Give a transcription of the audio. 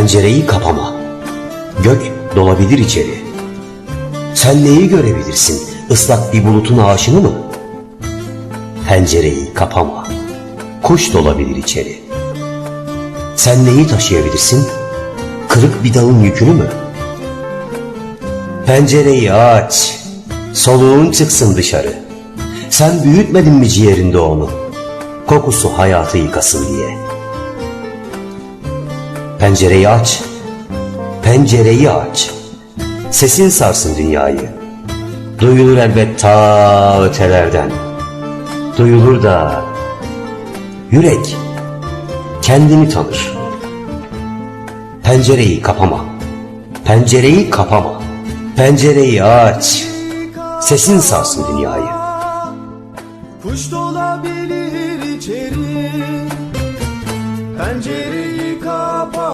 Pencereyi kapama. Gök dolabilir içeri. Sen neyi görebilirsin? Islak bir bulutun aşını mı? Pencereyi kapama. Kuş dolabilir içeri. Sen neyi taşıyabilirsin? Kırık bir dalın yükünü mü? Pencereyi aç. Soluğun çıksın dışarı. Sen büyütmedin mi ciğerinde onu? Kokusu hayatı yıkasın diye. Pencereyi aç, pencereyi aç. Sesin sarsın dünyayı. Duyulur elbet ta ötelerden. Duyulur da yürek kendini tanır. Pencereyi kapama. Pencereyi kapama. Pencereyi aç. Sesin sarsın dünyayı. Kuş dolabilir içeri. Pencereyi kapa.